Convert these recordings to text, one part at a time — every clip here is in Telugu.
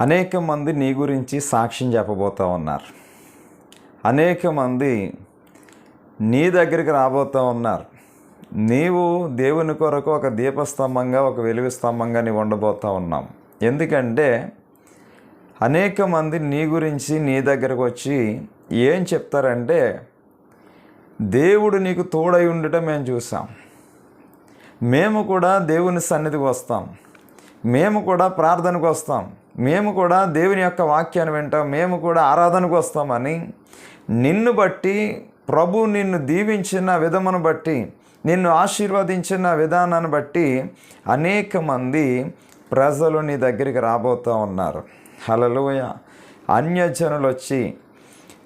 అనేక మంది నీ గురించి సాక్ష్యం చెప్పబోతూ ఉన్నారు. అనేక మంది నీ దగ్గరికి రాబోతూ ఉన్నారు. నీవు దేవుని కొరకు ఒక దీపస్తంభంగా ఒక వెలుగు స్తంభంగా నీవు ఉండబోతూ ఉన్నాం. ఎందుకంటే అనేక మంది నీ గురించి నీ దగ్గరకు వచ్చి ఏం చెప్తారంటే దేవుడు నీకు తోడై ఉండటం మేము చూసాం. మేము కూడా దేవుని సన్నిధికి వస్తాం. మేము కూడా ప్రార్థనకు వస్తాం. మేము కూడా దేవుని యొక్క వాక్యాన్ని వింటాం. మేము కూడా ఆరాధనకు వస్తామని నిన్ను బట్టి ప్రభు నిన్ను దీవించిన విధమును బట్టి నిన్ను ఆశీర్వదించిన విధానాన్ని బట్టి అనేక మంది ప్రజలు నీ దగ్గరికి రాబోతూ ఉన్నారు. హలలోయ అన్యజనులు వచ్చి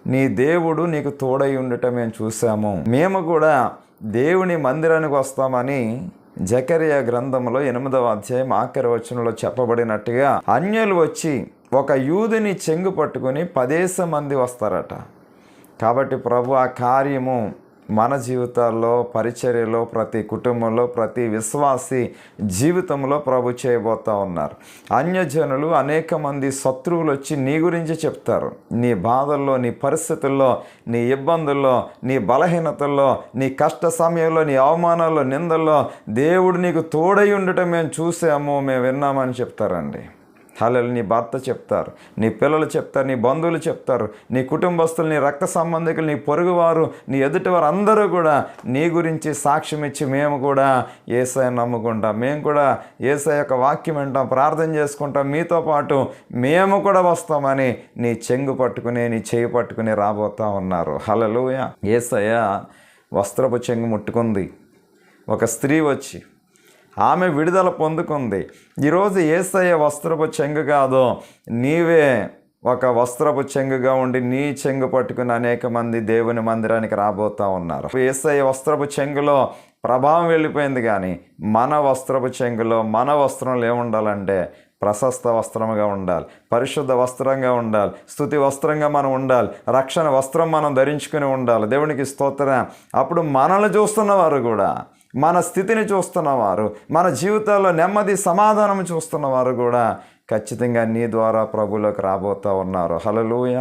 నీ దేవుడు నీకు తోడై ఉండటం మేము చూసాము. మేము కూడా దేవుని మందిరానికి వస్తామని జకరియా గ్రంథంలో ఎనిమిదవ అధ్యాయం ఆఖరి వచనంలో చెప్పబడినట్టుగా అన్యులు వచ్చి ఒక యూదుని చెంగు పట్టుకొని పదేస మంది వస్తారట. కాబట్టి ప్రభు ఆ కార్యము మన జీవితాల్లో పరిచర్యలో ప్రతి కుటుంబంలో ప్రతి విశ్వాసి జీవితంలో ప్రభు చేయబోతా ఉన్నారు. అన్యజనులు అనేక మంది శత్రువులు వచ్చి నీ గురించి చెప్తారు. నీ బాధల్లో నీ పరిస్థితుల్లో నీ ఇబ్బందుల్లో నీ బలహీనతల్లో నీ కష్ట సమయంలో నీ అవమానాల్లో నిందల్లో దేవుడు నీకు తోడై ఉండటం మేము చూసాము మేము విన్నామని చెప్తారండి. హలలు నీ భర్త చెప్తారు నీ పిల్లలు చెప్తారు నీ బంధువులు చెప్తారు నీ కుటుంబస్తులు నీ రక్త సంబంధికులు నీ పొరుగువారు నీ ఎదుటివారు అందరూ కూడా నీ గురించి సాక్ష్యం ఇచ్చి మేము కూడా ఏసఐ నమ్ముకుంటాం. మేము కూడా ఏసఐ యొక్క వాక్యం వింటాం ప్రార్థన చేసుకుంటాం. మీతో పాటు మేము కూడా వస్తామని నీ చెంగు పట్టుకుని నీ చేయి పట్టుకుని రాబోతా ఉన్నారు. హలలుయ ఏసయ్య వస్త్రపు చెంగు ముట్టుకుంది. ఒక స్త్రీ వచ్చి ఆమె విడుదల పొందుకుంది. ఈరోజు ఏసయ్య వస్త్రపు చెంగు కాదు నీవే ఒక వస్త్రపు చెంగుగా ఉండి నీ చెంగు పట్టుకుని అనేక మంది దేవుని మందిరానికి రాబోతా ఉన్నారు. ఏసయ్య వస్త్రపు చెంగులో ప్రభావం వెళ్ళిపోయింది కానీ మన వస్త్రపు చెంగులో మన వస్త్రంలో ఏముండాలంటే ప్రశస్త వస్త్రముగా ఉండాలి పరిశుద్ధ వస్త్రంగా ఉండాలి స్థుతి వస్త్రంగా మనం ఉండాలి రక్షణ వస్త్రం మనం ధరించుకుని ఉండాలి. దేవునికి స్తోత్రం. అప్పుడు మనల్ని చూస్తున్నవారు కూడా మన స్థితిని చూస్తున్నవారు మన జీవితాల్లో నెమ్మది సమాధానం చూస్తున్నవారు కూడా ఖచ్చితంగా నీ ద్వారా ప్రభులోకి రాబోతూ ఉన్నారు. హలలుయ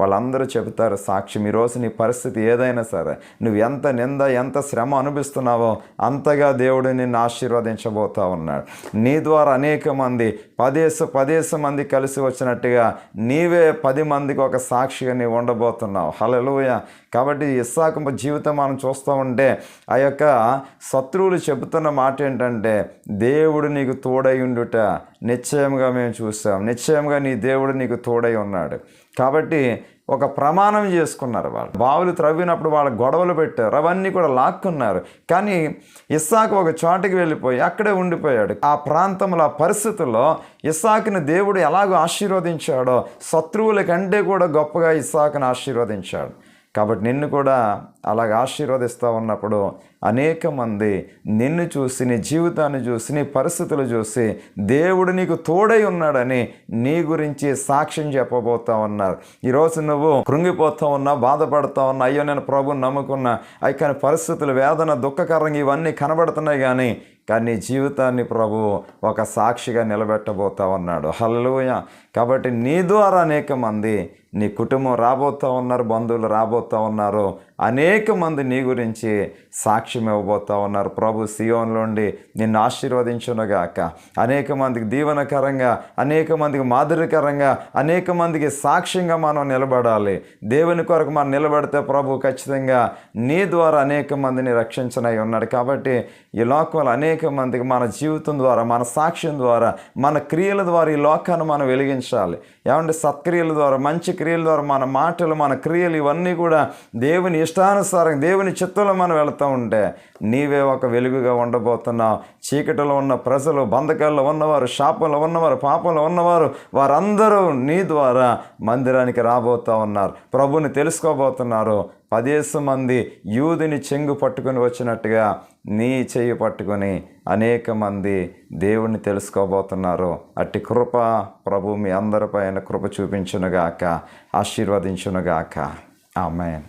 వాళ్ళందరూ చెబుతారు సాక్ష్యం ఈరోజు నీ పరిస్థితి ఏదైనా సరే నువ్వు ఎంత నింద ఎంత శ్రమ అనుభవిస్తున్నావో అంతగా దేవుడు నిన్ను ఆశీర్వదించబోతా ఉన్నాడు. నీ ద్వారా అనేక మంది పదేసు పదేసు మంది కలిసి వచ్చినట్టుగా నీవే పది మందికి ఒక సాక్షిగా నీవు ఉండబోతున్నావు. హలలుయ కాబట్టి ఇస్సాకు జీవితం మనం చూస్తూ ఉంటే ఆ యొక్క శత్రువులు చెబుతున్న మాట ఏంటంటే దేవుడు నీకు తోడై ఉండుట నిశ్చయంగా మేము చూసాం. నిశ్చయంగా నీ దేవుడు నీకు తోడై ఉన్నాడు. కాబట్టి ఒక ప్రమాణం చేసుకున్నారు వాళ్ళు. బావులు త్రవ్వినప్పుడు వాళ్ళ గొడవలు పెట్టారు. అవన్నీ కూడా లాక్కున్నారు. కానీ ఇస్సాకు ఒక చోటకి వెళ్ళిపోయి అక్కడే ఉండిపోయాడు. ఆ ప్రాంతంలో ఆ పరిస్థితుల్లో ఇస్సాకుని దేవుడు ఎలాగో ఆశీర్వదించాడో శత్రువుల కంటే కూడా గొప్పగా ఇస్సాకుని ఆశీర్వదించాడు. కాబట్టి నిన్ను కూడా అలాగ ఆశీర్వదిస్తూ ఉన్నప్పుడు అనేక మంది నిన్ను చూసి నీ జీవితాన్ని చూసి నీ పరిస్థితులు చూసి దేవుడు నీకు తోడై ఉన్నాడని నీ గురించి సాక్ష్యం చెప్పబోతా ఉన్నారు. ఈరోజు నువ్వు కృంగిపోతూ ఉన్నా బాధపడుతూ ఉన్నా అయ్యో నేను ప్రభుని నమ్ముకున్నా అయి కానీ పరిస్థితులు వేదన దుఃఖకరంగా ఇవన్నీ కనబడుతున్నాయి కానీ కానీ నీ జీవితాన్ని ప్రభు ఒక సాక్షిగా నిలబెట్టబోతా ఉన్నాడు. హల్లుయ కాబట్టి నీ ద్వారా అనేక మంది నీ కుటుంబం రాబోతూ ఉన్నారు బంధువులు రాబోతూ ఉన్నారు అనేక మంది నీ గురించి సాక్ష్యం ఇవ్వబోతూ ఉన్నారు. ప్రభు సియోన్లోండి నిన్ను ఆశీర్వదించునుగాక. అనేక మందికి దీవనకరంగా అనేక మందికి మాదిరికరంగా అనేక మందికి సాక్ష్యంగా మనం నిలబడాలి. దేవుని కొరకు మనం నిలబడితే ప్రభు ఖచ్చితంగా నీ ద్వారా అనేక మందిని రక్షించనై ఉన్నాడు. కాబట్టి ఈ లోకంలో అనేక మందికి మన జీవితం ద్వారా మన సాక్ష్యం ద్వారా మన క్రియల ద్వారా ఈ లోకాన్ని మనం వెలిగించాలి. ఏమంటే సత్క్రియల ద్వారా మంచి క్రియల ద్వారా మన మాటలు మన క్రియలు ఇవన్నీ కూడా దేవుని ఇష్టానుసారం దేవుని చిత్తంలో మనం వెళుతూ ఉంటే నీవే ఒక వెలుగుగా ఉండబోతున్నావు. చీకటిలో ఉన్న ప్రజలు బంధకాల్లో ఉన్నవారు శాపంలో ఉన్నవారు పాపంలో ఉన్నవారు వారందరూ నీ ద్వారా మందిరానికి రాబోతూ ఉన్నారు. ప్రభుని తెలుసుకోబోతున్నారు. పదేసు మంది యూదుని చెంగు పట్టుకొని వచ్చినట్టుగా నీ చెయ్యి పట్టుకొని అనేక మంది దేవుణ్ణి తెలుసుకోబోతున్నారు. అట్టి కృప ప్రభు మీ అందరిపైన కృప చూపించునుగాక ఆశీర్వదించునుగాక. ఆమెన్.